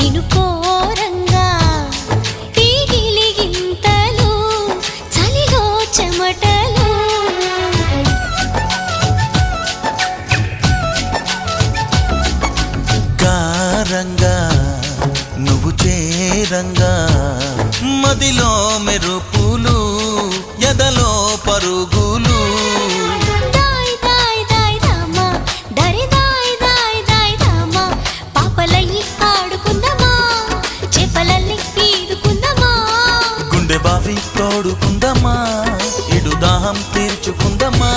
నేను కోరంగా. ఈ గిలిగింతలు చలిలో చెమటలు. కారంగా నువ్వు చేరంగా. మదిలో మెరుపులు ఎదలో పరుగులు. బావి తోడుకుందమా ఇడు దాహం తీర్చుకుందమా